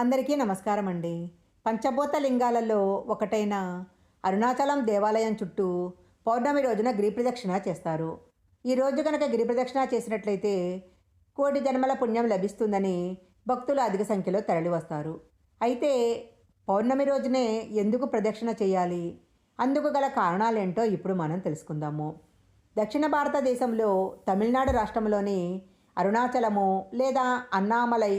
అందరికీ నమస్కారం అండి పంచభూత లింగాలలో ఒకటైన అరుణాచలం దేవాలయం చుట్టూ పౌర్ణమి రోజున గిరి ప్రదక్షిణ చేస్తారు. ఈరోజు కనుక గిరి ప్రదక్షిణ చేసినట్లయితే కోటి జన్మల పుణ్యం లభిస్తుందని భక్తులు అధిక సంఖ్యలో తరలివస్తారు అయితే పౌర్ణమి రోజునే ఎందుకు ప్రదక్షిణ చేయాలి? అందుకు గల కారణాలేంటో ఇప్పుడు మనం తెలుసుకుందాము. దక్షిణ భారతదేశంలో తమిళనాడు రాష్ట్రంలోని అరుణాచలము లేదా అన్నామలై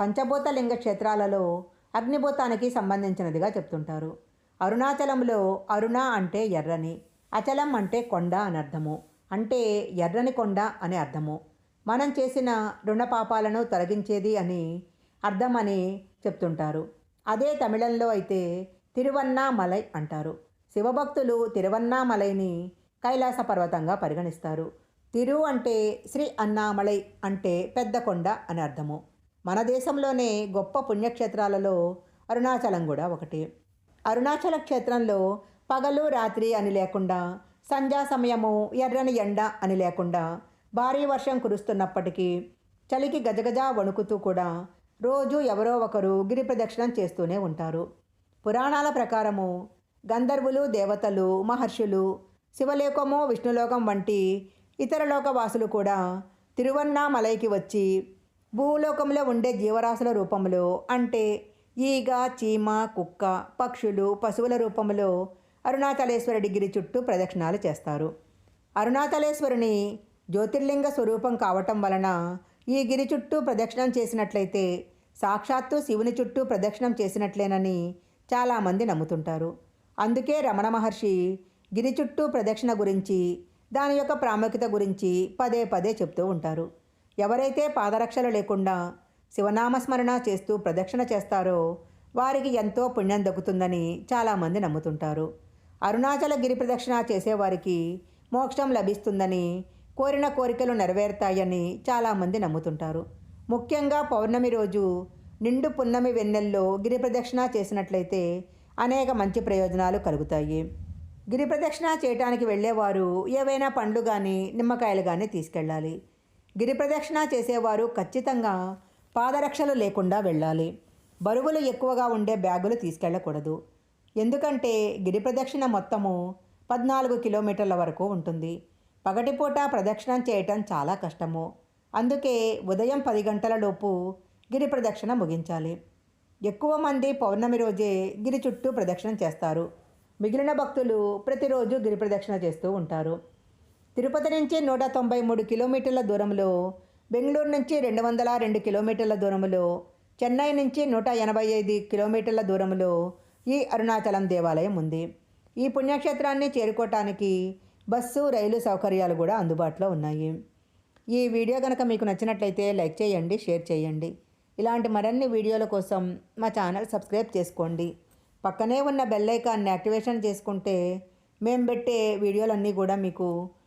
పంచభూత లింగ క్షేత్రాలలో అగ్నిభూతానికి సంబంధించినదిగా చెప్తుంటారు. అరుణాచలంలో అరుణ అంటే ఎర్రని అచలం అంటే కొండ అని అర్థము. అంటే ఎర్రని కొండ అని అర్థము. మనం చేసిన రుణపాపాలను తొలగించేది అని అర్థం అని చెప్తుంటారు. అదే తమిళంలో అయితే తిరువన్నామలై అంటారు. శివభక్తులు తిరువన్నామలైని కైలాస పర్వతంగా పరిగణిస్తారు. తిరు అంటే శ్రీ అన్నామలై అంటే పెద్ద కొండ అని అర్థము. మన దేశంలోనే గొప్ప పుణ్యక్షేత్రాలలో అరుణాచలం కూడా ఒకటి. అరుణాచల క్షేత్రంలో పగలు రాత్రి అని లేకుండా సంధ్యా సమయము ఎర్రని ఎండ అని లేకుండా భారీ వర్షం కురుస్తున్నప్పటికీ చలికి గజగజ వణుకుతూ కూడా రోజు ఎవరో ఒకరు గిరి ప్రదక్షిణం చేస్తూనే ఉంటారు. పురాణాల ప్రకారము గంధర్వులు దేవతలు మహర్షులు శివలోకము విష్ణులోకం వంటి ఇతర లోకవాసులు కూడా తిరువన్నామలైకి వచ్చి భూలోకంలో ఉండే జీవరాశుల రూపంలో అంటే ఈగ చీమ కుక్క పక్షులు పశువుల రూపంలో అరుణాచలేశ్వరుడి గిరి చుట్టూ ప్రదక్షిణాలు చేస్తారు. అరుణాచలేశ్వరుని జ్యోతిర్లింగ స్వరూపం కావటం వలన ఈ గిరి చుట్టూ ప్రదక్షిణం చేసినట్లయితే సాక్షాత్తు శివుని చుట్టూ ప్రదక్షిణం చేసినట్లేనని చాలామంది నమ్ముతుంటారు. అందుకే రమణ మహర్షి గిరి చుట్టూ ప్రదక్షిణ గురించి దాని యొక్క ప్రాముఖ్యత గురించి పదే పదే చెప్తూ ఉంటారు. ఎవరైతే పాదరక్షలు లేకుండా శివనామస్మరణ చేస్తూ ప్రదక్షిణ చేస్తారో వారికి ఎంతో పుణ్యం దక్కుతుందని చాలామంది నమ్ముతుంటారు. అరుణాచల గిరి ప్రదక్షిణ చేసేవారికి మోక్షం లభిస్తుందని కోరిన కోరికలు నెరవేరుతాయని చాలామంది నమ్ముతుంటారు. ముఖ్యంగా పౌర్ణమి రోజు నిండు పున్నమి వెన్నెల్లో గిరి ప్రదక్షిణ చేసినట్లయితే అనేక మంచి ప్రయోజనాలు కలుగుతాయి. గిరి ప్రదక్షిణ చేయడానికి వెళ్ళేవారు ఏవైనా పండ్లు కానీ నిమ్మకాయలు కానీ తీసుకెళ్ళాలి. గిరి ప్రదక్షిణ చేసేవారు ఖచ్చితంగా పాదరక్షలు లేకుండా వెళ్ళాలి. బరువులు ఎక్కువగా ఉండే బ్యాగులు తీసుకెళ్ళకూడదు. ఎందుకంటే గిరి ప్రదక్షిణ మొత్తము పద్నాలుగు కిలోమీటర్ల వరకు ఉంటుంది. పగటిపూట ప్రదక్షిణం చేయటం చాలా కష్టము. అందుకే ఉదయం పది గంటలలోపు గిరి ప్రదక్షిణ ముగించాలి. ఎక్కువ మంది పౌర్ణమి రోజే గిరి చుట్టూ ప్రదక్షిణం చేస్తారు. మిగిలిన భక్తులు ప్రతిరోజు గిరి ప్రదక్షిణ చేస్తూ ఉంటారు. తిరుపతి నుంచి నూట తొంభై మూడు కిలోమీటర్ల దూరంలో బెంగళూరు నుంచి రెండు వందల రెండు కిలోమీటర్ల దూరంలో చెన్నై నుంచి నూట ఎనభై ఐదు కిలోమీటర్ల దూరంలో ఈ అరుణాచలం దేవాలయం ఉంది. ఈ పుణ్యక్షేత్రాన్ని చేరుకోవటానికి బస్సు రైలు సౌకర్యాలు కూడా అందుబాటులో ఉన్నాయి. ఈ వీడియో కనుక మీకు నచ్చినట్లయితే లైక్ చేయండి షేర్ చేయండి. ఇలాంటి మరిన్ని వీడియోల కోసం మా ఛానల్ సబ్స్క్రైబ్ చేసుకోండి. పక్కనే ఉన్న బెల్ ఐకాన్ని యాక్టివేషన్ చేసుకుంటే మేము పెట్టే వీడియోలన్నీ కూడా మీకు